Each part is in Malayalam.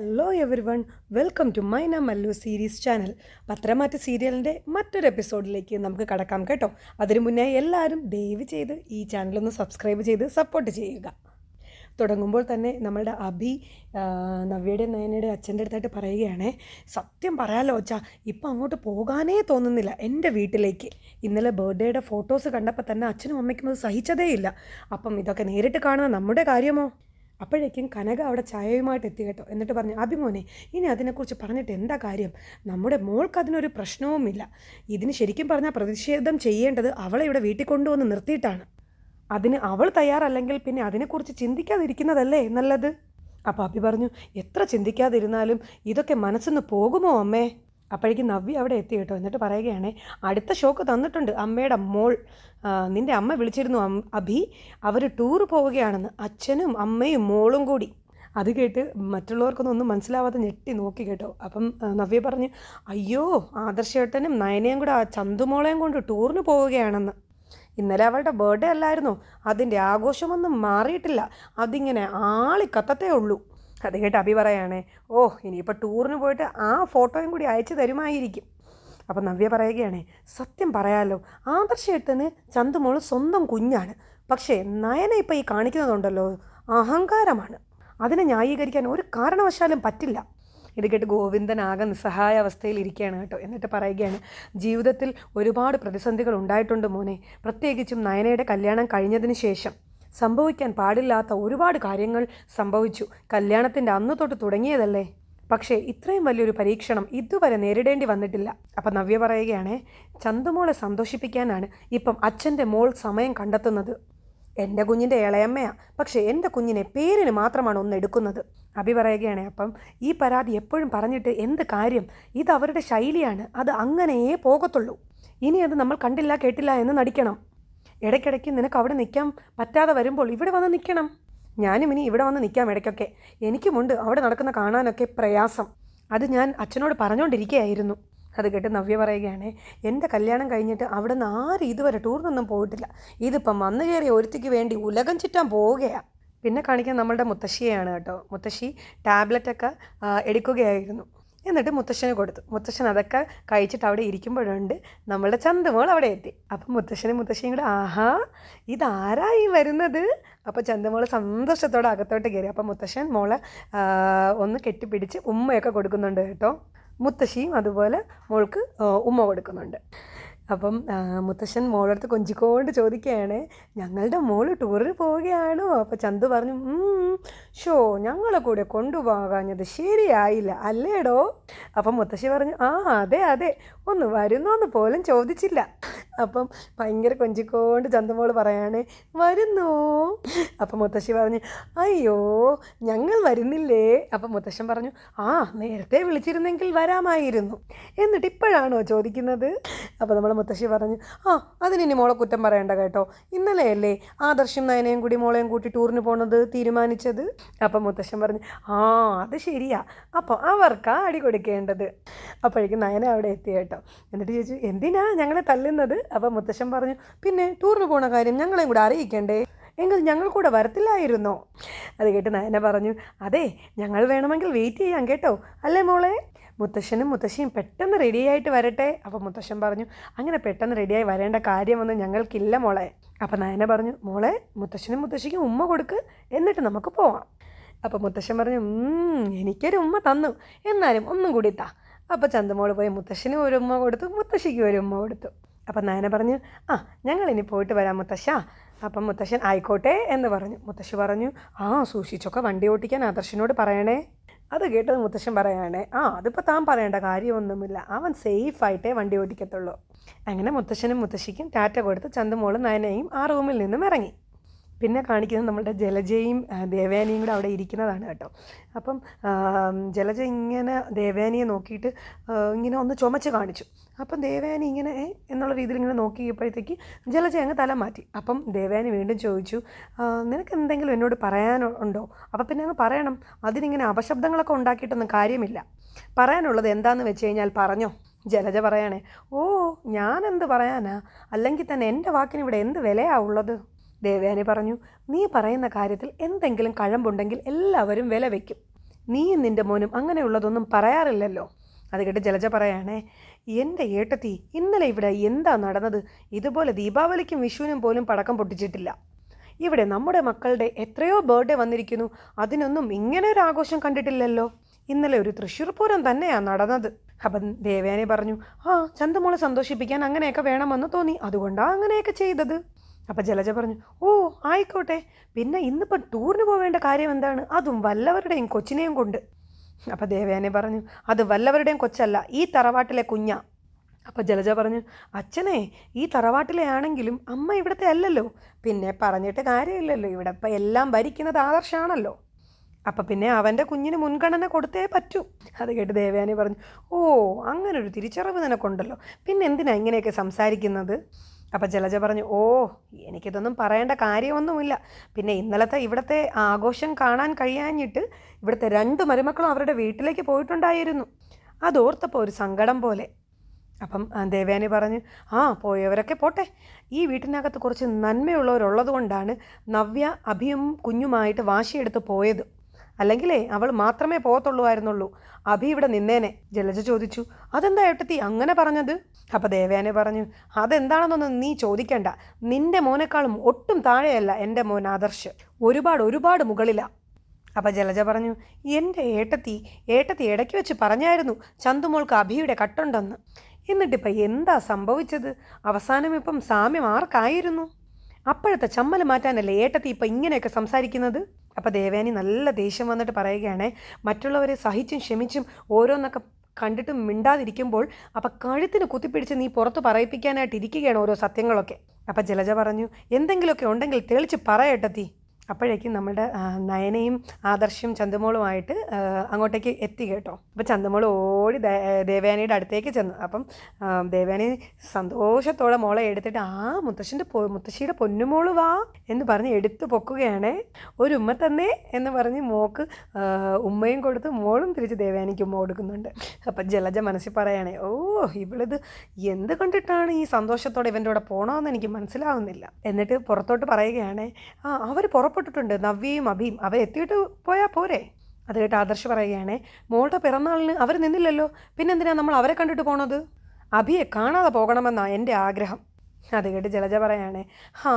Hello everyone welcome to Maina Mallu series channel പത്രമാറ്റ സീരിയലിന്റെ മറ്റൊരു എപ്പിസോഡിലേക്ക് നമുക്ക് കടക്കാം കേട്ടോ. അതിനു മുന്നേ എല്ലാവരും ദയവ് ചെയ്ത് ഈ ചാനലൊന്ന് സബ്സ്ക്രൈബ് ചെയ്ത് സപ്പോർട്ട് ചെയ്യുക. തുടങ്ങുമ്പോൾ തന്നെ നമ്മളുടെ അഭി നവ്യയുടെ നയനയുടെ അച്ഛന്റെ അടുത്തായിട്ട് പറയുകയാണേ സത്യം പറയാലോ അച്ഛാ ഇപ്പം അങ്ങോട്ട് പോകാനേ തോന്നുന്നില്ല എന്റെ വീട്ടിലേക്ക്. ഇന്നലെ ബർത്ത്ഡേയുടെ ഫോട്ടോസ് കണ്ടപ്പോൾ തന്നെ അച്ഛനും അമ്മയ്ക്കും അത് സഹിച്ചതേയില്ല. അപ്പം ഇതൊക്കെ നേരിട്ട് കാണുന്ന നമ്മുടെ കാര്യമോ? അപ്പോഴേക്കും കനക അവിടെ ചായയുമായിട്ട് എത്തി കേട്ടോ. എന്നിട്ട് പറഞ്ഞു അഭിമോനെ ഇനി അതിനെക്കുറിച്ച് പറഞ്ഞിട്ട് എന്താ കാര്യം? നമ്മുടെ മോൾക്ക് അതിനൊരു പ്രശ്നവുമില്ല. ഇതിന് ശരിക്കും പറഞ്ഞാൽ പ്രതിഷേധം ചെയ്യേണ്ടത് അവളെ ഇവിടെ വീട്ടിൽ കൊണ്ടുവന്ന് നിർത്തിയിട്ടാണ്. അതിന് അവൾ തയ്യാറല്ലെങ്കിൽ പിന്നെ അതിനെക്കുറിച്ച് ചിന്തിക്കാതിരിക്കുന്നതല്ലേ നല്ലത്? അപ്പോൾ അഭി പറഞ്ഞു എത്ര ചിന്തിക്കാതിരുന്നാലും ഇതൊക്കെ മനസ്സിന്ന് പോകുമോ അമ്മേ? അപ്പോഴേക്കും നവ്യ അവിടെ എത്തി കേട്ടോ. എന്നിട്ട് പറയുകയാണേ അടുത്ത ഷോക്ക് തന്നിട്ടുണ്ട്. അമ്മയുടെ മോൾ നിന്റെ അമ്മ വിളിച്ചിരുന്നു. അഭി അവർ ടൂർ പോവുകയാണെന്ന്. അച്ഛനും അമ്മയും മോളും കൂടി. അത് കേട്ട് മറ്റുള്ളവർക്കൊന്നും ഒന്നും മനസ്സിലാവാതെ ഞെട്ടി നോക്കി കേട്ടോ. അപ്പം നവ്യ പറഞ്ഞു അയ്യോ ആദർശേട്ടനും നയനയും കൂടെ ആ ചന്തുമോളെയും കൊണ്ട് ടൂറിന് പോവുകയാണെന്ന്. ഇന്നലെ അവളുടെ ബർത്ത്ഡേ അല്ലായിരുന്നോ? അതിന്റെ ആഘോഷമൊന്നും മാറിയിട്ടില്ല. അതിങ്ങനെ ആളി കത്തത്തേ ഉള്ളൂ. അത് കേട്ട് അഭി പറയാണേ ഓ ഇനിയിപ്പോൾ ടൂറിന് പോയിട്ട് ആ ഫോട്ടോയും കൂടി അയച്ചു തരുമായിരിക്കും. അപ്പം നവ്യ പറയുകയാണേ സത്യം പറയാലോ ആദർശേട്ടന് ചന്തുമോൾ സ്വന്തം കുഞ്ഞാണ്. പക്ഷേ നയന ഇപ്പം ഈ കാണിക്കുന്നതുണ്ടല്ലോ അഹങ്കാരമാണ്. അതിനെ ന്യായീകരിക്കാൻ ഒരു കാരണവശാലും പറ്റില്ല. ഇത് കേട്ട് ഗോവിന്ദൻ ആകെ നിസ്സഹായ അവസ്ഥയിൽ ഇരിക്കുകയാണ് കേട്ടോ. എന്നിട്ട് പറയുകയാണ് ജീവിതത്തിൽ ഒരുപാട് പ്രതിസന്ധികൾ ഉണ്ടായിട്ടുണ്ട് മോനെ. പ്രത്യേകിച്ചും നയനയുടെ കല്യാണം കഴിഞ്ഞതിന് ശേഷം. സംഭവിക്കാൻ പാടില്ലാത്ത ഒരുപാട് കാര്യങ്ങൾ സംഭവിച്ചു. കല്യാണത്തിന്റെ അന്ന് തൊട്ട് തുടങ്ങിയതല്ലേ? പക്ഷേ ഇത്രയും വലിയൊരു പരീക്ഷണം ഇതുവരെ നേരിടേണ്ടി വന്നിട്ടില്ല. അപ്പം നവ്യ പറയുകയാണേ ചന്തുമോളെ സന്തോഷിപ്പിക്കാനാണ് ഇപ്പം അച്ഛന്റെ മോൾ സമയം കണ്ടെത്തുന്നത്. എന്റെ കുഞ്ഞിന്റെ ഇളയമ്മയാണ് പക്ഷേ എന്റെ കുഞ്ഞിനെ പേരിന് മാത്രമാണ് ഒന്ന് എടുക്കുന്നത്. അഭി പറയുകയാണ് അപ്പം ഈ പരാതി എപ്പോഴും പറഞ്ഞിട്ട് എന്ത് കാര്യം? ഇത് അവരുടെ ശൈലിയാണ്. അത് അങ്ങനെയേ പോകത്തുള്ളൂ. ഇനി അത് നമ്മൾ കണ്ടില്ല കേട്ടില്ല എന്ന് നടിക്കണം. ഇടയ്ക്കിടയ്ക്ക് നിനക്ക് അവിടെ നിൽക്കാൻ പറ്റാതെ വരുമ്പോൾ ഇവിടെ വന്ന് നിൽക്കണം. ഞാനും ഇനി ഇവിടെ വന്ന് നിൽക്കാം ഇടയ്ക്കൊക്കെ. എനിക്കുമുണ്ട് അവിടെ നടക്കുന്ന കാണാനൊക്കെ പ്രയാസം. അത് ഞാൻ അച്ഛനോട് പറഞ്ഞുകൊണ്ടിരിക്കുകയായിരുന്നു. അത് കേട്ട് നവ്യ പറയുകയാണ് എന്റെ കല്യാണം കഴിഞ്ഞിട്ട് അവിടെ നിന്ന് ആരും ഇതുവരെ ടൂറിനൊന്നും പോയിട്ടില്ല. ഇതിപ്പം വന്നു കയറിയ ഒരുത്തിക്ക് വേണ്ടി ഉലകം ചുറ്റാൻ പോവുകയാണ് പിന്നെ കാണിക്കാൻ നമ്മളുടെ മുത്തശ്ശിയെയാണ് കേട്ടോ. മുത്തശ്ശി ടാബ്ലറ്റൊക്കെ എടുക്കുകയായിരുന്നു. എന്നിട്ട് മുത്തശ്ശന് കൊടുത്തു. മുത്തശ്ശൻ അതൊക്കെ കഴിച്ചിട്ട് അവിടെ ഇരിക്കുമ്പോഴുണ്ട് നമ്മളുടെ ചന്തുമോൾ അവിടെ എത്തി. അപ്പം മുത്തശ്ശനും മുത്തശ്ശിയും കൂടെ ആഹാ ഇതാരായി വരുന്നത്? അപ്പോൾ ചന്തുമോൾ സന്തോഷത്തോടെ അകത്തോട്ട് കയറി. അപ്പം മുത്തശ്ശൻ മോളെ ഒന്ന് കെട്ടിപ്പിടിച്ച് ഉമ്മയൊക്കെ കൊടുക്കുന്നുണ്ട് കേട്ടോ. മുത്തശ്ശിയും അതുപോലെ മോൾക്ക് ഉമ്മ കൊടുക്കുന്നുണ്ട്. അപ്പം മുത്തശ്ശൻ മോളടുത്ത് കൊഞ്ചിക്കോണ്ട് ചോദിക്കുകയാണ് ഞങ്ങളുടെ മോൾ ടൂറിന് പോവുകയാണോ? അപ്പോൾ ചന്തു പറഞ്ഞു ഷോ ഞങ്ങളെ കൂടെ കൊണ്ടുപോകാഞ്ഞത് ശരിയായില്ല അല്ലേടോ? അപ്പം മുത്തശ്ശി പറഞ്ഞു ആ അതെ അതെ ഒന്ന് വരുന്നോന്ന് പോലും ചോദിച്ചില്ല. അപ്പം ഭയങ്കര കൊഞ്ചിക്കൊണ്ട് ചന്തമോൾ പറയാണ് വരുന്നു? അപ്പം മുത്തശ്ശി പറഞ്ഞു അയ്യോ ഞങ്ങൾ വരുന്നില്ലേ? അപ്പം മുത്തശ്ശൻ പറഞ്ഞു ആ നേരത്തെ വിളിച്ചിരുന്നെങ്കിൽ വരാമായിരുന്നു. എന്നിട്ട് ഇപ്പോഴാണോ ചോദിക്കുന്നത്? അപ്പം നമ്മുടെ മുത്തശ്ശി പറഞ്ഞു ആ അതിനി മോളെ കുറ്റം പറയണ്ട കേട്ടോ. ഇന്നലെയല്ലേ ആദർശം നയനയും കൂടി മോളെയും കൂട്ടി ടൂറിന് പോണത് തീരുമാനിച്ചത്? അപ്പം മുത്തശ്ശൻ പറഞ്ഞു ആ അത് ശരിയാ. അപ്പോൾ അവർക്കാ അടി കൊടുക്കേണ്ടത്. അപ്പോഴേക്കും നയന അവിടെ എത്തി കേട്ടോ. എന്നിട്ട് ചോദിച്ചു എന്തിനാ ഞങ്ങളെ തല്ലുന്നത്? അപ്പം മുത്തശ്ശൻ പറഞ്ഞു പിന്നെ ടൂറിന് പോണ കാര്യം ഞങ്ങളെയും കൂടെ അറിയിക്കണ്ടേ? എങ്കിൽ ഞങ്ങൾ കൂടെ വരത്തില്ലായിരുന്നോ? അത് കേട്ട് നയന പറഞ്ഞു അതെ ഞങ്ങൾ വേണമെങ്കിൽ വെയിറ്റ് ചെയ്യാം കേട്ടോ. അല്ലേ മോളെ? മുത്തശ്ശനും മുത്തശ്ശിയും പെട്ടെന്ന് റെഡിയായിട്ട് വരട്ടെ. അപ്പോൾ മുത്തശ്ശൻ പറഞ്ഞു അങ്ങനെ പെട്ടെന്ന് റെഡിയായി വരേണ്ട കാര്യമൊന്നും ഞങ്ങൾക്കില്ല മോളെ. അപ്പോൾ നയന പറഞ്ഞു മോളെ മുത്തശ്ശനും മുത്തശ്ശിക്കും ഉമ്മ കൊടുക്ക്. എന്നിട്ട് നമുക്ക് പോവാം. അപ്പോൾ മുത്തശ്ശൻ പറഞ്ഞു "ഉം, എനിക്കൊരു ഉമ്മ തന്നു. എന്നാലും ഒന്നും കൂടി താ. അപ്പോൾ ചന്തമോൾ പോയി മുത്തശ്ശനും ഒരു ഉമ്മ കൊടുത്തു മുത്തശ്ശിക്കും ഒരു ഉമ്മ കൊടുത്തു. അപ്പം നയന പറഞ്ഞു ആ ഞങ്ങൾ ഇനി പോയിട്ട് വരാം മുത്തശ്ശ. അപ്പം മുത്തശ്ശൻ ആയിക്കോട്ടെ എന്ന് പറഞ്ഞു. മുത്തശ്ശി പറഞ്ഞു ആ സൂക്ഷിച്ചൊക്കെ വണ്ടി ഓട്ടിക്കാൻ ആദർശനോട് പറയണേ. അത് കേട്ടത് മുത്തശ്ശൻ പറയണേ ആ അതിപ്പോൾ താൻ പറയേണ്ട കാര്യമൊന്നുമില്ല. അവൻ സേഫായിട്ടേ വണ്ടി ഓടിക്കത്തുള്ളൂ. അങ്ങനെ മുത്തശ്ശനും മുത്തശ്ശിക്കും ടാറ്റ കൊടുത്ത് ചന്തുമോളും നയനയും ആ റൂമിൽ നിന്നും ഇറങ്ങി. പിന്നെ കാണിക്കുന്നത് നമ്മളുടെ ജലജയും ദേവാനിയും കൂടെ അവിടെ ഇരിക്കുന്നതാണ് കേട്ടോ. അപ്പം ജലജ ഇങ്ങനെ ദേവയാനിയെ നോക്കിയിട്ട് ഇങ്ങനെ ഒന്ന് ചുമച്ച് കാണിച്ചു. അപ്പം ദേവയാനി ഇങ്ങനെ എന്നുള്ള രീതിയിൽ ഇങ്ങനെ നോക്കിയപ്പോഴത്തേക്ക് ജലജ അങ്ങ് തല മാറ്റി. അപ്പം ദേവയാനി വീണ്ടും ചോദിച്ചു നിനക്ക് എന്തെങ്കിലും എന്നോട് പറയാനുണ്ടോ അപ്പം പിന്നെ അങ്ങ് പറയണം അതിനിങ്ങനെ അപശബ്ദങ്ങളൊക്കെ ഉണ്ടാക്കിയിട്ടൊന്നും കാര്യമില്ല. പറയാനുള്ളത് എന്താണെന്ന് വെച്ച് കഴിഞ്ഞാൽ പറഞ്ഞോ ജലജ പറയണേ. ഓ ഞാനെന്ത് പറയാനാ? അല്ലെങ്കിൽ തന്നെ എന്റെ വാക്കിന് ഇവിടെ എന്ത് വിലയാ ഉള്ളത്? ദേവയാനി പറഞ്ഞു നീ പറയുന്ന കാര്യത്തിൽ എന്തെങ്കിലും കഴമ്പുണ്ടെങ്കിൽ എല്ലാവരും വില വയ്ക്കും നീയും നിന്റെ മോനും അങ്ങനെയുള്ളതൊന്നും പറയാറില്ലല്ലോ. അത് കേട്ട് ജലജ പറയാണേ എന്റെ ഏട്ടത്തി ഇന്നലെ ഇവിടെ എന്താ നടന്നത്? ഇതുപോലെ ദീപാവലിക്കും വിഷുവിനും പോലും പടക്കം പൊട്ടിച്ചിട്ടില്ല. ഇവിടെ നമ്മുടെ മക്കളുടെ എത്രയോ ബർത്ത്ഡേ വന്നിരിക്കുന്നു. അതിനൊന്നും ഇങ്ങനെ ഒരു ആഘോഷം കണ്ടിട്ടില്ലല്ലോ. ഇന്നലെ ഒരു തൃശ്ശൂർ പൂരം തന്നെയാണ് നടന്നത്. അപ്പം ദേവയാനി പറഞ്ഞു ആ ചന്തമോളെ സന്തോഷിപ്പിക്കാൻ അങ്ങനെയൊക്കെ വേണമെന്ന് തോന്നി. അതുകൊണ്ടാണ് അങ്ങനെയൊക്കെ ചെയ്തത്. അപ്പം ജലജ പറഞ്ഞു ഓ ആയിക്കോട്ടെ. പിന്നെ ഇന്നിപ്പം ടൂറിന് പോവേണ്ട കാര്യം എന്താണ്? അതും വല്ലവരുടെയും കൊച്ചിനെയും കൊണ്ട്. അപ്പം ദേവയാനെ പറഞ്ഞു അത് വല്ലവരുടെയും കൊച്ചല്ല ഈ തറവാട്ടിലെ കുഞ്ഞ. അപ്പോൾ ജലജ പറഞ്ഞു അച്ഛനെ ഈ തറവാട്ടിലെ ആണെങ്കിലും അമ്മ ഇവിടുത്തെ അല്ലല്ലോ. പിന്നെ പറഞ്ഞിട്ട് കാര്യമില്ലല്ലോ ഇവിടെ ഇപ്പം എല്ലാം ഭരിക്കുന്നത് ആദർശാണല്ലോ. അപ്പം പിന്നെ അവന്റെ കുഞ്ഞിന് മുൻഗണന കൊടുത്തേ പറ്റൂ. അത് കേട്ട് ദേവയാനി പറഞ്ഞു ഓ അങ്ങനൊരു തിരിച്ചറിവ് നിനക്കുണ്ടല്ലോ. പിന്നെ എന്തിനാ ഇങ്ങനെയൊക്കെ സംസാരിക്കുന്നത്? അപ്പം ജലജ പറഞ്ഞു ഓ എനിക്കിതൊന്നും പറയേണ്ട കാര്യമൊന്നുമില്ല. പിന്നെ ഇന്നലത്തെ ഇവിടുത്തെ ആഘോഷം കാണാൻ കഴിയാഞ്ഞിട്ട് ഇവിടുത്തെ രണ്ട് മരുമക്കളും അവരുടെ വീട്ടിലേക്ക് പോയിട്ടുണ്ടായിരുന്നു. അതോർത്തപ്പോൾ ഒരു സങ്കടം പോലെ. അപ്പം ദേവയാനി പറഞ്ഞു ആ പോയവരൊക്കെ പോട്ടെ. ഈ വീട്ടിനകത്ത് കുറച്ച് നന്മയുള്ളവരുള്ളത് കൊണ്ടാണ് നവ്യ അഭിയും കുഞ്ഞുമായിട്ട് വാശിയെടുത്ത് പോയത്. അല്ലെങ്കിലേ അവൾ മാത്രമേ പോകത്തുള്ളൂ അഭി ഇവിടെ നിന്നേനെ. ജലജ ചോദിച്ചു അതെന്താ ഏട്ടത്തി അങ്ങനെ പറഞ്ഞത്? അപ്പം ദേവയാനി പറഞ്ഞു അതെന്താണെന്നൊന്നും നീ ചോദിക്കണ്ട. നിന്റെ മോനേക്കാളും ഒട്ടും താഴെയല്ല എന്റെ മോൻ ആദർശ്. ഒരുപാട് ഒരുപാട് മുകളിലാണ് അപ്പം ജലജ പറഞ്ഞു എന്റെ ഏട്ടത്തി ഏട്ടത്തി ഇടയ്ക്ക് വെച്ച് പറഞ്ഞായിരുന്നു ചന്തുമോൾക്ക് അഭിയുടെ കട്ടുണ്ടെന്ന്. എന്നിട്ടിപ്പം എന്താ സംഭവിച്ചത്? അവസാനം ഇപ്പം സാമ്യം ആർക്കായിരുന്നു? അപ്പോഴത്തെ ചമ്മൽ മാറ്റാനല്ലേ ഏട്ടത്തി ഇപ്പം ഇങ്ങനെയൊക്കെ സംസാരിക്കുന്നത്? അപ്പം ദേവയാനി നല്ല ദേഷ്യം വന്നിട്ട് പറയുകയാണ് മറ്റുള്ളവരെ സഹിച്ചും ക്ഷമിച്ചും ഓരോന്നൊക്കെ കണ്ടിട്ടും മിണ്ടാതിരിക്കുമ്പോൾ അപ്പം കഴുത്തിന് കുത്തിപ്പിടിച്ച് നീ പുറത്ത് പറയിപ്പിക്കാനായിട്ട് ഇരിക്കുകയാണ് ഓരോ സത്യങ്ങളൊക്കെ. അപ്പം ജലജ പറഞ്ഞു എന്തെങ്കിലുമൊക്കെ ഉണ്ടെങ്കിൽ തെളിച്ച് പറയട്ടത്തി അപ്പോഴേക്കും നമ്മുടെ നയനയും ആദർശയും ചന്ദമോളുമായിട്ട് അങ്ങോട്ടേക്ക് എത്തി കേട്ടോ. അപ്പോൾ ചന്ദമോൾ ഓടി ദേവയാനിയുടെ അടുത്തേക്ക് ചെന്നു. അപ്പം ദേവയാനി സന്തോഷത്തോടെ മോളെ എടുത്തിട്ട് ആ മുത്തശ്ശന്റെ പൊ മുത്തശ്ശിയുടെ പൊന്നുമോൾ വാ എന്ന് പറഞ്ഞ് എടുത്തു പൊക്കുകയാണ്. ഒരു ഉമ്മ തന്നെ എന്ന് പറഞ്ഞ് മോക്ക് ഉമ്മയും കൊടുത്ത് മോളും തിരിച്ച് ദേവയാനിക്ക് ഉമ്മ കൊടുക്കുന്നുണ്ട്. അപ്പം ജലജ മനസ്സിൽ പറയുകയാണെ ഓ ഇവളിത് എന്ത് കണ്ടിട്ടാണ് ഈ സന്തോഷത്തോടെ ഇവന്റെ കൂടെ പോകണമെന്ന് എനിക്ക് മനസ്സിലാവുന്നില്ല. എന്നിട്ട് പുറത്തോട്ട് പറയുകയാണ് ആ അവർ പുറപ്പെട്ടിട്ടുണ്ട് നവ്യയും അഭിയും. അവരെത്തിയിട്ട് പോയാൽ പോരെ. അത് കേട്ട് ആദർശ് പറയുകയാണേ മോളുടെ പിറന്നാളിന് അവർ നിന്നില്ലല്ലോ. പിന്നെന്തിനാ നമ്മൾ അവരെ കണ്ടിട്ട് പോണത്? അഭിയെ കാണാതെ പോകണമെന്നാണ് എന്റെ ആഗ്രഹം. അത് കേട്ട് ജലജ പറയാണ് ഹാ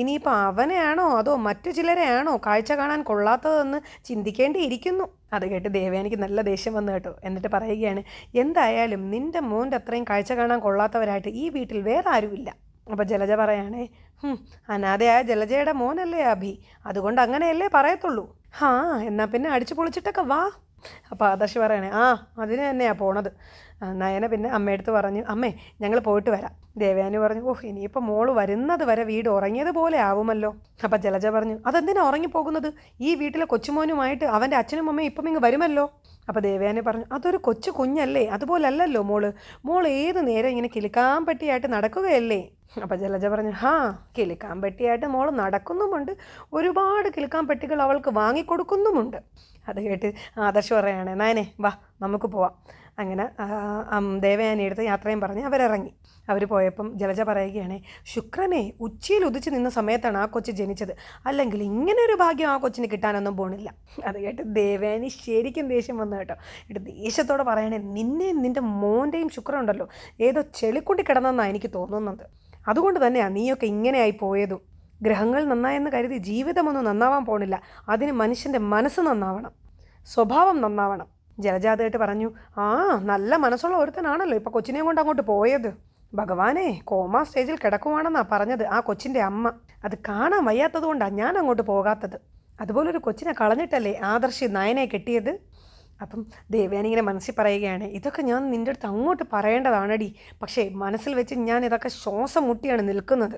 ഇനിയിപ്പോൾ അവനെയാണോ അതോ മറ്റു ചിലരെയാണോ കാഴ്ച കാണാൻ കൊള്ളാത്തതെന്ന് ചിന്തിക്കേണ്ടിയിരിക്കുന്നു? അത് കേട്ട് ദേവയാനിക്ക് നല്ല ദേഷ്യം വന്നു കേട്ടോ. എന്നിട്ട് പറയുകയാണ് എന്തായാലും നിന്റെ മോന്റെ അത്രയും കാഴ്ച കാണാൻ കൊള്ളാത്തവരായിട്ട് ഈ വീട്ടിൽ വേറെ ആരുമില്ല. അപ്പോൾ ജലജ പറയാണേ "ഹും, അനാഥയായ ജലജയുടെ മോനല്ലേ അഭി? അതുകൊണ്ട് അങ്ങനെയല്ലേ പറയത്തുള്ളൂ. ആ എന്നാൽ പിന്നെ അടിച്ചു പൊളിച്ചിട്ടൊക്കെ വാ. അപ്പോൾ ആദർശ് പറയണേ ആ അതിന് തന്നെയാണ് പോണത്. നയന പിന്നെ അമ്മയടുത്ത് പറഞ്ഞു അമ്മേ ഞങ്ങൾ പോയിട്ട് വരാം. ദേവയാനി പറഞ്ഞു ഓഹ് ഇനിയിപ്പോൾ മോൾ വരുന്നത് വരെ വീട് ഉറങ്ങിയതുപോലെ ആവുമല്ലോ. അപ്പം ജലജ പറഞ്ഞു അതെന്തിനാ ഉറങ്ങിപ്പോകുന്നത്? ഈ വീട്ടിലെ കൊച്ചുമോനുമായിട്ട് അവന്റെ അച്ഛനും അമ്മയും ഇപ്പം ഇങ്ങ് വരുമല്ലോ. അപ്പോൾ ദേവയാനി പറഞ്ഞു അതൊരു കൊച്ചു കുഞ്ഞല്ലേ അതുപോലല്ലല്ലോ മോൾ. മോൾ ഏത് നേരം ഇങ്ങനെ കിലുക്കാൻ പറ്റിയായിട്ട് നടക്കുകയല്ലേ? അപ്പം ജലജ പറഞ്ഞു ഹാ കിലുക്കാൻ പെട്ടിയായിട്ട് മോൾ നടക്കുന്നുമുണ്ട്. ഒരുപാട് കിലുക്കാൻ പെട്ടികൾ അവൾക്ക് വാങ്ങിക്കൊടുക്കുന്നുമുണ്ട്. അത് കേട്ട് ആദർശ് പറയാണ് നയനെ വാ നമുക്ക് പോവാം. അങ്ങനെ ദേവയാനിയെടുത്ത് യാത്രയും പറഞ്ഞ് അവരിറങ്ങി. അവർ പോയപ്പം ജലജ പറയുകയാണേ ശുക്രനെ ഉച്ചയിൽ ഉദിച്ച് നിന്ന സമയത്താണ് ആ കൊച്ച് ജനിച്ചത്. അല്ലെങ്കിൽ ഇങ്ങനെ ഒരു ഭാഗ്യം ആ കൊച്ചിന് കിട്ടാനൊന്നും പോണില്ല. അത് കേട്ട് ദേവയാനി ശരിക്കും ദേഷ്യം വന്നു കേട്ടോ. എന്നിട്ട് ദേഷ്യത്തോടെ പറയണേ നിന്നെ നിന്റെ മോന്റെയും ശുക്രൻ ഉണ്ടല്ലോ. ഏതോ ചെളിക്കുട്ടി കിടന്നെന്നാണ് എനിക്ക് തോന്നുന്നത്. അതുകൊണ്ട് തന്നെയാണ് നീയൊക്കെ ഇങ്ങനെയായി പോയതും. ഗ്രഹങ്ങൾ നന്നായെന്ന് കരുതി ജീവിതമൊന്നും നന്നാവാൻ പോണില്ല. അതിന് മനുഷ്യന്റെ മനസ്സ് നന്നാവണം. സ്വഭാവം നന്നാവണം. ജലജാതയായിട്ട് പറഞ്ഞു ആ നല്ല മനസ്സുള്ള ഒരുത്തനാണല്ലോ ഇപ്പോൾ കൊച്ചിനെയും കൊണ്ട് അങ്ങോട്ട് പോയത്. ഭഗവാനെ കോമ സ്റ്റേജിൽ കിടക്കുവാണെന്നാണ് പറഞ്ഞത് ആ കൊച്ചിന്റെ അമ്മ. അത് കാണാൻ വയ്യാത്തത് കൊണ്ടാണ് ഞാൻ അങ്ങോട്ട് പോകാത്തത്. അതുപോലൊരു കൊച്ചിനെ കളഞ്ഞിട്ടല്ലേ ആദർശി നയനെ കെട്ടിയത്? അപ്പം ദേവയാനി ഇങ്ങനെ മനസ്സിൽ പറയുകയാണ് ഇതൊക്കെ ഞാൻ നിന്റെ അടുത്ത് അങ്ങോട്ട് പറയേണ്ടതാണടി. പക്ഷേ മനസ്സിൽ വെച്ച് ഞാൻ ഇതൊക്കെ ശ്വാസം മുട്ടിയാണ് നിൽക്കുന്നത്.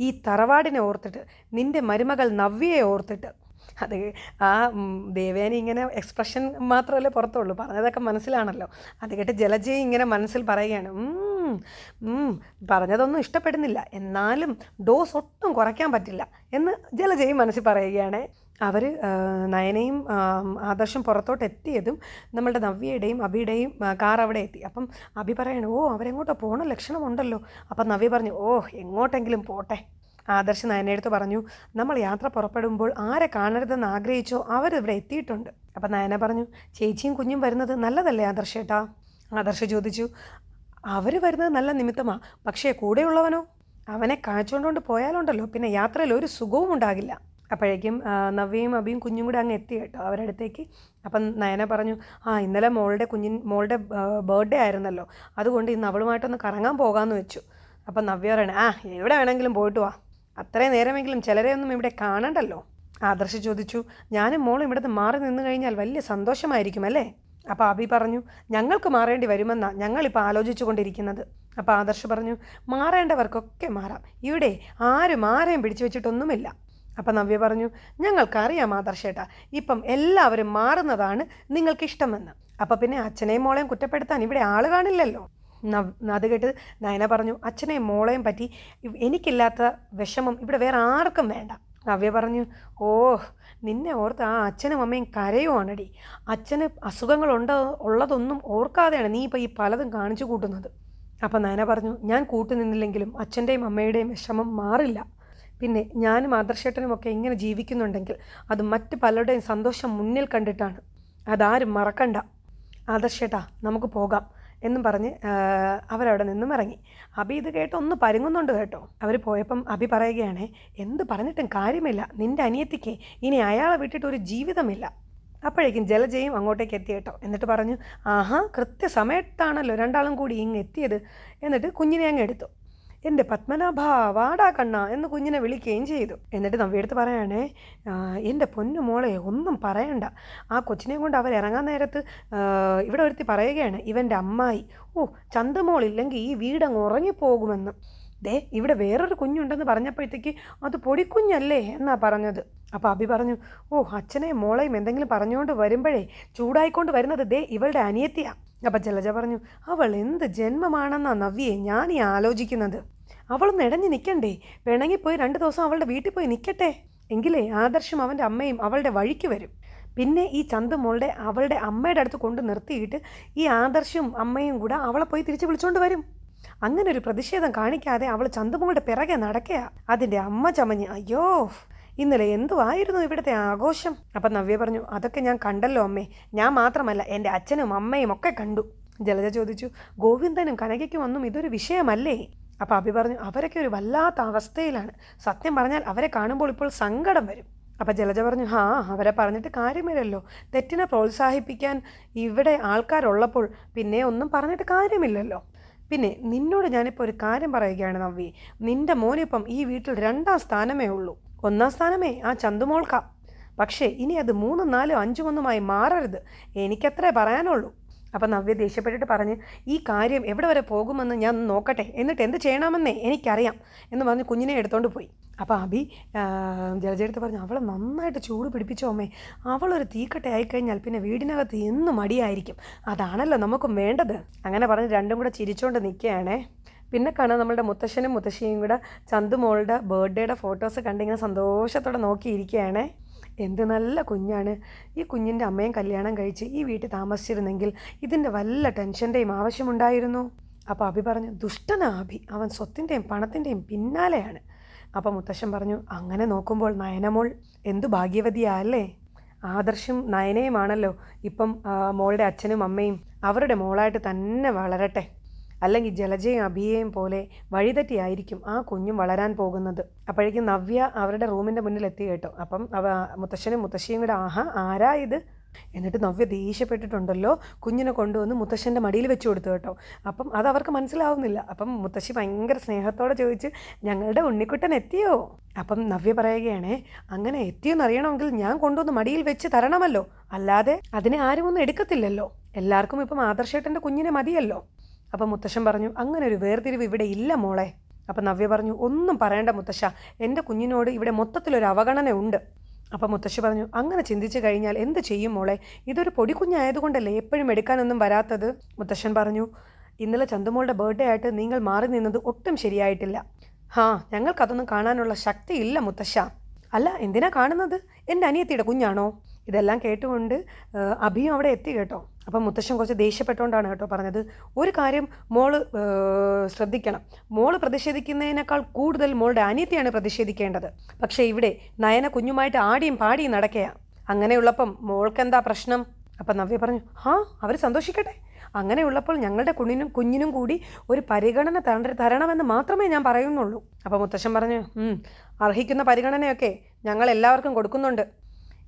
ഈ തറവാടിനെ ഓർത്തിട്ട് നിന്റെ മരുമകൾ നവ്യയെ ഓർത്തിട്ട് അത് ആ ദേവയാനി ഇങ്ങനെ എക്സ്പ്രഷൻ മാത്രമല്ലേ പുറത്തുള്ളൂ. പറഞ്ഞതൊക്കെ മനസ്സിലാണല്ലോ. അത് കേട്ട് ജലജയെ ഇങ്ങനെ മനസ്സിൽ പറയുകയാണ് "ഉം, ഉം, പറഞ്ഞതൊന്നും ഇഷ്ടപ്പെടുന്നില്ല. എന്നാലും ഡോസ് ഒട്ടും കുറയ്ക്കാൻ പറ്റില്ല. എന്ന് ജലജയും മനസ്സിൽ പറയുകയാണ്. അവർ നയനയും ആദർശം പുറത്തോട്ട് എത്തിയതും നമ്മളുടെ നവ്യയുടെയും അഭിയുടെയും കാർ അവിടെ എത്തി. അപ്പം അഭി പറയണു ഓ അവരെങ്ങോട്ടോ? പോണ ലക്ഷണമുണ്ടല്ലോ. അപ്പം നവ്യ പറഞ്ഞു ഓ എങ്ങോട്ടെങ്കിലും പോട്ടെ. ആദർശ് നയനയെടുത്ത് പറഞ്ഞു നമ്മൾ യാത്ര പുറപ്പെടുമ്പോൾ ആരെ കാണരുതെന്ന് ആഗ്രഹിച്ചോ? അവരിവിടെ എത്തിയിട്ടുണ്ട്. അപ്പം നയന പറഞ്ഞു ചേച്ചിയും കുഞ്ഞും വരുന്നത് നല്ലതല്ലേ ആദർശേട്ടാ ആദർശ് ചോദിച്ചു അവർ വരുന്നത് നല്ല നിമിത്തമാണ് പക്ഷേ കൂടെയുള്ളവനോ? അവനെ കാഴ്ചകൊണ്ടുകൊണ്ട് പോയാലുണ്ടല്ലോ. പിന്നെ യാത്രയിൽ ഒരു സുഖവും ഉണ്ടാകില്ല. അപ്പോഴേക്കും നവ്യയും അബിയും കുഞ്ഞും കൂടെ അങ്ങ് എത്തി കേട്ടോ അവരുടെ അടുത്തേക്ക് അപ്പം നയന പറഞ്ഞു ആ ഇന്നലെ മോളുടെ കുഞ്ഞിൻ മോളുടെ ബർത്ത്ഡേ ആയിരുന്നല്ലോ. അതുകൊണ്ട് ഇന്ന് അവളുമായിട്ടൊന്ന് കറങ്ങാൻ പോകാമെന്ന് വെച്ചു. അപ്പം നവ്യ പറയണേ ആ എവിടെ വേണമെങ്കിലും പോയിട്ട് വാ. അത്രയും നേരമെങ്കിലും ചിലരെ ഒന്നും ഇവിടെ കാണണ്ടല്ലോ. ആദർശ് ചോദിച്ചു ഞാനും മോളും ഇവിടുന്ന് മാറി നിന്ന് കഴിഞ്ഞാൽ വലിയ സന്തോഷമായിരിക്കും അല്ലേ? അപ്പോൾ അബി പറഞ്ഞു ഞങ്ങൾക്ക് മാറേണ്ടി വരുമെന്നാണ് ഞങ്ങളിപ്പോൾ ആലോചിച്ചു കൊണ്ടിരിക്കുന്നത് അപ്പോൾ ആദർശ് പറഞ്ഞു മാറേണ്ടവർക്കൊക്കെ മാറാം. ഇവിടെ ആരും ആരെയും പിടിച്ചു വെച്ചിട്ടൊന്നുമില്ല. അപ്പം നവ്യ പറഞ്ഞു ഞങ്ങൾക്കറിയാം ആദർശേട്ടാ ഇപ്പം എല്ലാവരും മാറുന്നതാണ് നിങ്ങൾക്കിഷ്ടമെന്ന്. അപ്പം പിന്നെ അച്ഛനെയും മോളെയും കുറ്റപ്പെടുത്താൻ ഇവിടെ ആൾ കാണില്ലല്ലോ. അത് കേട്ട് നയന പറഞ്ഞു അച്ഛനെയും മോളെയും പറ്റി എനിക്കില്ലാത്ത വിഷമം ഇവിടെ വേറെ ആർക്കും വേണ്ട. നവ്യ പറഞ്ഞു ഓ നിന്നെ ഓർത്ത് ആ അച്ഛനും അമ്മയും കരയുവാണടി. അച്ഛന് അസുഖങ്ങളുണ്ടോ ഉള്ളതൊന്നും ഓർക്കാതെയാണ് നീ ഇപ്പോൾ ഈ പലതും കാണിച്ചു കൂട്ടുന്നത്. അപ്പം നയന പറഞ്ഞു ഞാൻ കൂട്ടുനിന്നില്ലെങ്കിലും അച്ഛന്റെയും അമ്മയുടെയും വിഷമം മാറില്ല. പിന്നെ ഞാനും ആദർശേട്ടനും ഒക്കെ ഇങ്ങനെ ജീവിക്കുന്നുണ്ടെങ്കിൽ അത് മറ്റ് പലരുടെയും സന്തോഷം മുന്നിൽ കണ്ടിട്ടാണ്. അതാരും മറക്കണ്ട. ആദർശേട്ടാ നമുക്ക് പോകാം എന്നും പറഞ്ഞ് അവരവിടെ നിന്നും ഇറങ്ങി. അബി ഇത് കേട്ട് ഒന്ന് പരുങ്ങുന്നുണ്ട് കേട്ടോ. അവർ പോയപ്പം അബി പറയുകയാണ് എന്ത് പറഞ്ഞിട്ടും കാര്യമില്ല. നിന്റെ അനിയത്തിക്ക് ഇനി അയാളെ വിട്ടിട്ട് ഒരു ജീവിതമില്ല. അപ്പോഴേക്കും ജലജയും അങ്ങോട്ടേക്ക് എത്തി കേട്ടോ. എന്നിട്ട് പറഞ്ഞു ആഹാ കൃത്യസമയത്താണല്ലോ രണ്ടാളും കൂടി ഇങ്ങ് എത്തിയത്. എന്നിട്ട് കുഞ്ഞിനെ അങ്ങ് എടുത്തു. എന്റെ പത്മനാഭ വാടാ കണ്ണ എന്ന് കുഞ്ഞിനെ വിളിക്കുകയും ചെയ്തു. എന്നിട്ട് നവ്യെടുത്ത് പറയണേ "ആ, എന്റെ പൊന്നു മോളെ ഒന്നും പറയണ്ട. ആ കൊച്ചിനെ കൊണ്ട് അവർ ഇറങ്ങാൻ നേരത്ത് ഇവിടെ ഒരുത്തി പറയുകയാണ് ഇവന്റെ അമ്മായി. ഓ ചന്തമോളില്ലെങ്കിൽ ഈ വീടങ്ങ് ഉറങ്ങിപ്പോകുമെന്ന്. ദേ ഇവിടെ വേറൊരു കുഞ്ഞുണ്ടെന്ന് പറഞ്ഞപ്പോഴത്തേക്ക് അത് പൊടിക്കുഞ്ഞല്ലേ എന്നാ പറഞ്ഞത്. അപ്പോൾ അബി പറഞ്ഞു ഓ അച്ഛനെയും മോളെയും എന്തെങ്കിലും പറഞ്ഞുകൊണ്ട് വരുമ്പോഴേ ചൂടായിക്കൊണ്ട് വരുന്നത് ദേ ഇവളുടെ അനിയത്തിയാണ് അപ്പം ജലജ പറഞ്ഞു അവൾ എന്ത് ജന്മമാണെന്നാ നവ്യെ ഞാൻ ഈ ആലോചിക്കുന്നത്. അവളൊന്ന് ഇടഞ്ഞു നിൽക്കണ്ടേ പിണങ്ങിപ്പോയി രണ്ട് ദിവസം അവളുടെ വീട്ടിൽ പോയി നിൽക്കട്ടെ എങ്കിലേ ആദർശം അവന്റെ അമ്മയും അവളുടെ വഴിക്ക് വരും. പിന്നെ ഈ ചന്തു മോളുടെ അവളുടെ അമ്മയുടെ അടുത്ത് കൊണ്ട് നിർത്തിയിട്ട് ഈ ആദർശും അമ്മയും കൂടെ അവളെ പോയി തിരിച്ചു വിളിച്ചുകൊണ്ട് വരും. അങ്ങനെ ഒരു പ്രതിഷേധം കാണിക്കാതെ അവൾ ചന്തുമോളുടെ പിറകെ നടക്കുക അതിന്റെ അമ്മ ചമഞ്ഞ് അയ്യോ ഇന്നലെ എന്തുവായിരുന്നു ഇവിടുത്തെ ആഘോഷം? അപ്പം നവ്യ പറഞ്ഞു അതൊക്കെ ഞാൻ കണ്ടല്ലോ അമ്മേ. ഞാൻ മാത്രമല്ല എന്റെ അച്ഛനും അമ്മയും ഒക്കെ കണ്ടു. ജലജ ചോദിച്ചു ഗോവിന്ദനും കനകയ്ക്കും ഒന്നും ഇതൊരു വിഷയമല്ലേ? അപ്പം അഭി പറഞ്ഞു അവരൊക്കെ ഒരു വല്ലാത്ത അവസ്ഥയിലാണ്. സത്യം പറഞ്ഞാൽ അവരെ കാണുമ്പോൾ ഇപ്പോൾ സങ്കടം വരും. അപ്പോൾ ജലജ പറഞ്ഞു ഹാ അവരെ പറഞ്ഞിട്ട് കാര്യമില്ലല്ലോ. തെറ്റിനെ പ്രോത്സാഹിപ്പിക്കാൻ ഇവിടെ ആൾക്കാരുള്ളപ്പോൾ പിന്നെ ഒന്നും പറഞ്ഞിട്ട് കാര്യമില്ലല്ലോ. പിന്നെ നിന്നോട് ഞാനിപ്പോൾ ഒരു കാര്യം പറയുകയാണ് നവ്വി. നിന്റെ മോനിപ്പം ഈ വീട്ടിൽ രണ്ടാം സ്ഥാനമേ ഉള്ളൂ. ഒന്നാം സ്ഥാനമേ ആ ചന്തുമോൾക്കാം. പക്ഷേ ഇനി അത് മൂന്നും നാലും അഞ്ചും ഒന്നുമായി മാറരുത്. എനിക്കത്രേ പറയാനുള്ളൂ. അപ്പം നവ്യ ദേഷ്യപ്പെട്ടിട്ട് പറഞ്ഞ് ഈ കാര്യം എവിടെ വരെ പോകുമെന്ന് ഞാൻ നോക്കട്ടെ. എന്നിട്ട് എന്ത് ചെയ്യണമെന്നേ എനിക്കറിയാം. എന്ന് പറഞ്ഞ് കുഞ്ഞിനെ എടുത്തോണ്ട് പോയി. അപ്പോൾ അബി ജലജെടുത്ത് പറഞ്ഞു അവളെ നന്നായിട്ട് ചൂട് പിടിപ്പിച്ചോ അമ്മേ. അവളൊരു തീക്കട്ട ആയിക്കഴിഞ്ഞാൽ പിന്നെ വീടിനകത്ത് എന്നും മടിയായിരിക്കും. അതാണല്ലോ നമുക്കും വേണ്ടത്. അങ്ങനെ പറഞ്ഞ് രണ്ടും കൂടെ ചിരിച്ചുകൊണ്ട് നിൽക്കുകയാണേ പിന്നെ കാണാൻ നമ്മുടെ മുത്തശ്ശനും മുത്തശ്ശിയും കൂടെ ചന്തുമോളുടെ ബർത്ത്ഡേയുടെ ഫോട്ടോസ് കണ്ടിങ്ങനെ സന്തോഷത്തോടെ നോക്കിയിരിക്കുകയാണേ. എന്ത് നല്ല കുഞ്ഞാണ്. ഈ കുഞ്ഞിന്റെ അമ്മയും കല്യാണം കഴിച്ച് ഈ വീട്ടിൽ താമസിച്ചിരുന്നെങ്കിൽ ഇതിന്റെ വല്ല ടെൻഷന്റെയും ആവശ്യമുണ്ടായിരുന്നു. അപ്പോൾ അഭി പറഞ്ഞു ദുഷ്ടനാ അഭി. അവൻ സ്വത്തിന്റെയും പണത്തിന്റെയും പിന്നാലെയാണ്. അപ്പോൾ മുത്തശ്ശൻ പറഞ്ഞു അങ്ങനെ നോക്കുമ്പോൾ നയനമോൾ എന്തു ഭാഗ്യവതിയാ അല്ലേ? ആദർശം നയനയുമാണല്ലോ. ഇപ്പം മോളുടെ അച്ഛനും അമ്മയും അവരുടെ മോളായിട്ട് തന്നെ വളരട്ടെ. അല്ലെങ്കിൽ ജലജയും അഭിയയും പോലെ വഴിതെറ്റിയായിരിക്കും ആ കുഞ്ഞും വളരാൻ പോകുന്നത്. അപ്പോഴേക്കും നവ്യ അവരുടെ റൂമിന്റെ മുന്നിൽ എത്തി കേട്ടോ. അപ്പം അവ മുത്തശ്ശനും മുത്തശ്ശിയും കൂടെ ആഹാ ആരാ ഇത്? എന്നിട്ട് നവ്യ ദേഷ്യപ്പെട്ടിട്ടുണ്ടല്ലോ കുഞ്ഞിനെ കൊണ്ടുവന്ന് മുത്തശ്ശന്റെ മടിയിൽ വെച്ച് കൊടുത്തു കേട്ടോ. അപ്പം അത് അവർക്ക് മനസ്സിലാവുന്നില്ല. അപ്പം മുത്തശ്ശി ഭയങ്കര സ്നേഹത്തോടെ ചോദിച്ച് ഞങ്ങളുടെ ഉണ്ണിക്കുട്ടൻ എത്തിയോ? അപ്പം നവ്യ പറയുകയാണ് അങ്ങനെ എത്തിയോ അറിയണമെങ്കിൽ ഞാൻ കൊണ്ടുവന്ന് മടിയിൽ വെച്ച് തരണമല്ലോ. അല്ലാതെ അതിനെ ആരും ഒന്നും എടുക്കത്തില്ലല്ലോ. എല്ലാവർക്കും ഇപ്പം ആദർശേട്ടന്റെ കുഞ്ഞിനെ മതിയല്ലോ. അപ്പം മുത്തശ്ശൻ പറഞ്ഞു അങ്ങനെ ഒരു വേർതിരിവ് ഇവിടെ ഇല്ല മോളെ. അപ്പം നവ്യ പറഞ്ഞു ഒന്നും പറയണ്ട മുത്തശ്ശ എന്റെ കുഞ്ഞിനോട് ഇവിടെ മൊത്തത്തിലൊരു അവഗണന ഉണ്ട്. അപ്പം മുത്തശ്ശി പറഞ്ഞു അങ്ങനെ ചിന്തിച്ചു കഴിഞ്ഞാൽ എന്ത് ചെയ്യും മോളെ? ഇതൊരു പൊടിക്കുഞ്ഞായതുകൊണ്ടല്ലേ എപ്പോഴും എടുക്കാനൊന്നും വരാത്തത്? മുത്തശ്ശൻ പറഞ്ഞു ഇന്നലെ ചന്തുമോളുടെ ബർത്ത്ഡേ ആയിട്ട് നിങ്ങൾ മാറി നിന്നത് ഒട്ടും ശരിയായിട്ടില്ല. ഹാ ഞങ്ങൾക്കതൊന്നും കാണാനുള്ള ശക്തിയില്ല മുത്തശ്ശ. അല്ല എന്തിനാ കാണുന്നത്? എന്റെ അനിയത്തിയുടെ കുഞ്ഞാണോ? ഇതെല്ലാം കേട്ടുകൊണ്ട് അഭിയും അവിടെ എത്തി കേട്ടോ. അപ്പം മുത്തശ്ശൻ കുറച്ച് ദേഷ്യപ്പെട്ടുകൊണ്ടാണ് കേട്ടോ പറഞ്ഞത്. ഒരു കാര്യം മോൾ ശ്രദ്ധിക്കണം. മോൾ പ്രതിഷേധിക്കുന്നതിനേക്കാൾ കൂടുതൽ മോളുടെ അനിയത്തിയാണ് പ്രതിഷേധിക്കേണ്ടത്. പക്ഷേ ഇവിടെ നയന കുഞ്ഞുമായിട്ട് ആടിയും പാടിയും നടക്കുക അങ്ങനെയുള്ളപ്പം മോൾക്കെന്താ പ്രശ്നം? അപ്പം നവ്യ പറഞ്ഞു ഹാ അവർ സന്തോഷിക്കട്ടെ. അങ്ങനെയുള്ളപ്പോൾ ഞങ്ങളുടെ കുഞ്ഞിനും കുഞ്ഞിനും കൂടി ഒരു പരിഗണന തര- തരണമെന്ന് മാത്രമേ ഞാൻ പറയുന്നുള്ളൂ. അപ്പോൾ മുത്തശ്ശൻ പറഞ്ഞു അർഹിക്കുന്ന പരിഗണനയൊക്കെ ഞങ്ങൾ എല്ലാവർക്കും കൊടുക്കുന്നുണ്ട്.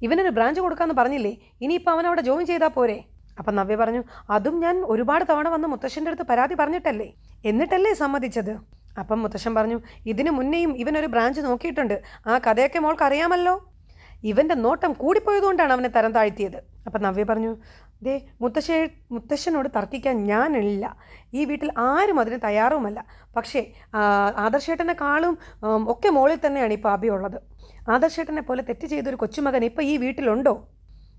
ഇവനൊരു ബ്രാഞ്ച് കൊടുക്കാമെന്ന് പറഞ്ഞില്ലേ? ഇനിയിപ്പോൾ അവൻ അവിടെ ജോയിൻ ചെയ്താൽ പോരെ? അപ്പം നവ്യ പറഞ്ഞു അതും ഞാൻ ഒരുപാട് തവണ വന്ന് മുത്തശ്ശന്റെ അടുത്ത് പരാതി പറഞ്ഞിട്ടല്ലേ? എന്നിട്ടല്ലേ സമ്മതിച്ചത്? അപ്പം മുത്തശ്ശൻ പറഞ്ഞു ഇതിനു മുന്നേയും ഇവനൊരു ബ്രാഞ്ച് നോക്കിയിട്ടുണ്ട്. ആ കഥയൊക്കെ മോൾക്ക് അറിയാമല്ലോ. ഇവന്റെ നോട്ടം കൂടിപ്പോയതുകൊണ്ടാണ് അവനെ തരം താഴ്ത്തിയത്. അപ്പം നവ്യ പറഞ്ഞു ദേ മുത്തശ്ശ മുത്തശ്ശനോട് തർക്കിക്കാൻ ഞാനില്ല. ഈ വീട്ടിൽ ആരും അതിന് തയ്യാറുമല്ല. പക്ഷേ ആദർശേട്ടനെ ആദർശേട്ടനെക്കാളും ഒക്കെ മോളിൽ തന്നെയാണ് ഇപ്പോൾ ഉള്ളത് ആദർശേട്ടനെ പോലെ തെറ്റ് ചെയ്തൊരു കൊച്ചുമകൻ ഇപ്പോൾ ഈ വീട്ടിലുണ്ടോ?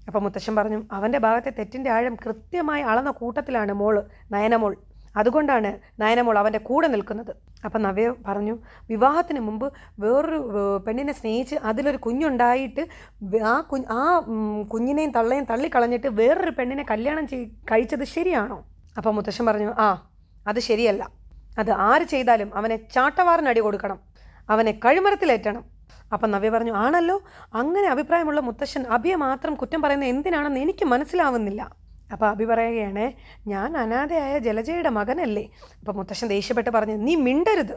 അപ്പം മുത്തശ്ശൻ പറഞ്ഞു അവന്റെ ഭാഗത്തെ തെറ്റിന്റെ ആഴം കൃത്യമായി അളന്ന കൂട്ടത്തിലാണ് മോൾ നയനമോൾ. അതുകൊണ്ടാണ് നയനമോൾ അവന്റെ കൂടെ നിൽക്കുന്നത്. അപ്പം നവ്യ പറഞ്ഞു വിവാഹത്തിന് മുമ്പ് വേറൊരു പെണ്ണിനെ സ്നേഹിച്ച് അതിലൊരു കുഞ്ഞുണ്ടായിട്ട് ആ കുഞ്ഞ് ആ കുഞ്ഞിനെയും തള്ളയും തള്ളിക്കളഞ്ഞിട്ട് വേറൊരു പെണ്ണിനെ കല്യാണം ചെയ് കഴിച്ചത് ശരിയാണോ? അപ്പം മുത്തശ്ശൻ പറഞ്ഞു ആ അത് ശരിയല്ല. അത് ആര് ചെയ്താലും അവനെ ചാട്ടവാറിനടി കൊടുക്കണം. അവനെ കഴിമരത്തിലേറ്റണം. അപ്പം നവ്യ പറഞ്ഞു ആണല്ലോ. അങ്ങനെ അഭിപ്രായമുള്ള മുത്തശ്ശൻ അഭിയെ മാത്രം കുറ്റം പറയുന്നത് എന്തിനാണെന്ന് എനിക്ക് മനസ്സിലാവുന്നില്ല. അപ്പോൾ അഭി പറയുകയാണ് ഞാൻ അനാഥയായ ജലജയുടെ മകനല്ലേ. അപ്പം മുത്തശ്ശൻ ദേഷ്യപ്പെട്ട് പറഞ്ഞു നീ മിണ്ടരുത്.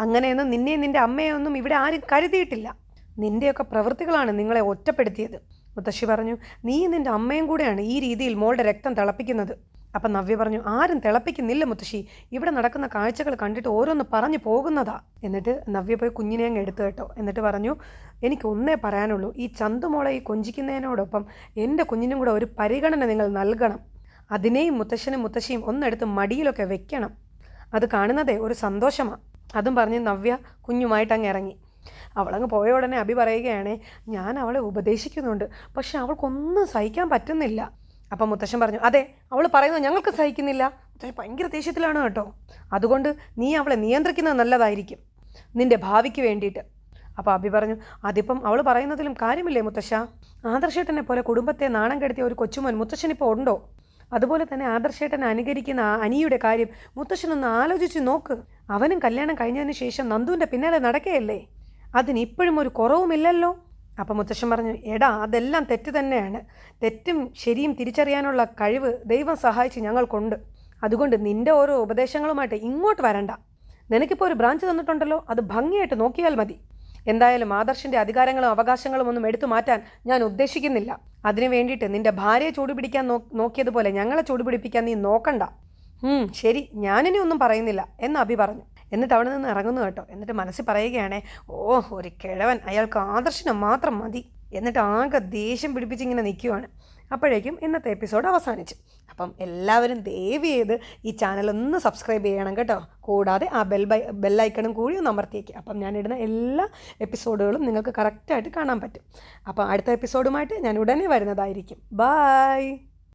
അങ്ങനെയൊന്നും നിന്നെ നിന്റെ അമ്മയൊന്നും ഇവിടെ ആരും കരുതിയിട്ടില്ല. നിന്റെയൊക്കെ പ്രവൃത്തികളാണ് നിങ്ങളെ ഒറ്റപ്പെടുത്തിയത്. മുത്തശ്ശി പറഞ്ഞു നീ നിന്റെ അമ്മയും കൂടെയാണ് ഈ രീതിയിൽ മോളുടെ രക്തം തിളപ്പിക്കുന്നത്. അപ്പം നവ്യ പറഞ്ഞു ആരും തിളപ്പിക്കുന്നില്ല മുത്തശ്ശി. ഇവിടെ നടക്കുന്ന കാഴ്ചകൾ കണ്ടിട്ട് ഓരോന്ന് പറഞ്ഞു പോകുന്നതാ. എന്നിട്ട് നവ്യ പോയി കുഞ്ഞിനെ അങ്ങ് എടുത്തു കേട്ടോ. എന്നിട്ട് പറഞ്ഞു എനിക്ക് ഒന്നേ പറയാനുള്ളൂ. ഈ ചന്തുമോളെ ഈ കൊഞ്ചിക്കുന്നതിനോടൊപ്പം എന്റെ കുഞ്ഞിനും കൂടെ ഒരു പരിഗണന നിങ്ങൾ നൽകണം. അതിനെയും മുത്തശ്ശനും മുത്തശ്ശിയും ഒന്നെടുത്ത് മടിയിലൊക്കെ വെക്കണം. അത് കാണുന്നതേ ഒരു സന്തോഷമാണ് അതും പറഞ്ഞ് നവ്യ കുഞ്ഞുമായിട്ട് അങ്ങ് ഇറങ്ങി. അവളങ്ങ് പോയ ഉടനെ അഭി പറയുകയാണ് ഞാൻ അവളെ ഉപദേശിക്കുന്നുണ്ട് പക്ഷെ അവൾക്കൊന്നും സഹിക്കാൻ പറ്റുന്നില്ല. അപ്പം മുത്തശ്ശൻ പറഞ്ഞു അതെ അവൾ പറയുന്നത് ഞങ്ങൾക്ക് സഹിക്കുന്നില്ല. മുത്തശ്ശൻ ഭയങ്കര ദേഷ്യത്തിലാണ് കേട്ടോ. അതുകൊണ്ട് നീ അവളെ നിയന്ത്രിക്കുന്നത് നല്ലതായിരിക്കും നിന്റെ ഭാവിക്ക് വേണ്ടിയിട്ട്. അപ്പോൾ അഭി പറഞ്ഞു അതിപ്പം അവൾ പറയുന്നതിലും കാര്യമില്ലേ മുത്തശ്ശ? ആദർശേട്ടനെ പോലെ കുടുംബത്തെ നാണം കെടുത്തിയ ഒരു കൊച്ചുമോൻ മുത്തശ്ശനിപ്പോൾ ഉണ്ടോ? അതുപോലെ തന്നെ ആദർശേട്ടനെ അനുകരിക്കുന്ന ആ അനിയുടെ കാര്യം മുത്തശ്ശനൊന്ന് ആലോചിച്ച് നോക്ക്. അവനും കല്യാണം കഴിഞ്ഞതിന് ശേഷം നന്ദുവിന്റെ പിന്നാലെ നടക്കുകയല്ലേ? അതിന് ഇപ്പോഴും ഒരു കുറവുമില്ലല്ലോ? അപ്പം മുത്തശ്ശൻ പറഞ്ഞു എടാ അതെല്ലാം തെറ്റ് തന്നെയാണ്. തെറ്റും ശരിയും തിരിച്ചറിയാനുള്ള കഴിവ് ദൈവം സഹായിച്ച് ഞങ്ങൾക്കുണ്ട്. അതുകൊണ്ട് നിന്റെ ഓരോ ഉപദേശങ്ങളുമായിട്ട് ഇങ്ങോട്ട് വരണ്ട. നിനക്കിപ്പോൾ ഒരു ബ്രാഞ്ച് തന്നിട്ടുണ്ടല്ലോ അത് ഭംഗിയായിട്ട് നോക്കിയാൽ മതി. എന്തായാലും ആദർശിന്റെ അധികാരങ്ങളും അവകാശങ്ങളും ഒന്നും എടുത്തു മാറ്റാൻ ഞാൻ ഉദ്ദേശിക്കുന്നില്ല. അതിനു വേണ്ടിയിട്ട് നിന്റെ ഭാര്യയെ ചൂടുപിടിക്കാൻ നോ നോക്കിയതുപോലെ ഞങ്ങളെ ചൂടുപിടിപ്പിക്കാൻ നീ നോക്കണ്ട. ശരി ഞാനിനി ഒന്നും പറയുന്നില്ല എന്ന് അഭി പറഞ്ഞു. എന്നിട്ട് അവിടെ നിന്ന് ഇറങ്ങുന്നു കേട്ടോ. എന്നിട്ട് മനസ്സിൽ പറയുകയാണേ ഓ ഒരു കിഴവൻ അയാൾക്ക് ആദർശനം മാത്രം മതി. എന്നിട്ട് ആകെ ദേഷ്യം പിടിപ്പിച്ച് ഇങ്ങനെ നിൽക്കുവാണ് അപ്പോഴേക്കും ഇന്നത്തെ എപ്പിസോഡ് അവസാനിച്ചു. അപ്പം എല്ലാവരും ദയവ് ചെയ്ത് ഈ ചാനൽ ഒന്ന് സബ്സ്ക്രൈബ് ചെയ്യണം കേട്ടോ. കൂടാതെ ആ ബെൽ ബൈ ബെല്ലൈക്കണും കൂടി ഒന്ന് അമർത്തിയേക്കുക അപ്പം ഞാനിടുന്ന എല്ലാ എപ്പിസോഡുകളും നിങ്ങൾക്ക് കറക്റ്റായിട്ട് കാണാൻ പറ്റും. അപ്പോൾ അടുത്ത എപ്പിസോഡുമായിട്ട് ഞാൻ ഉടനെ വരുന്നതായിരിക്കും. ബായ്!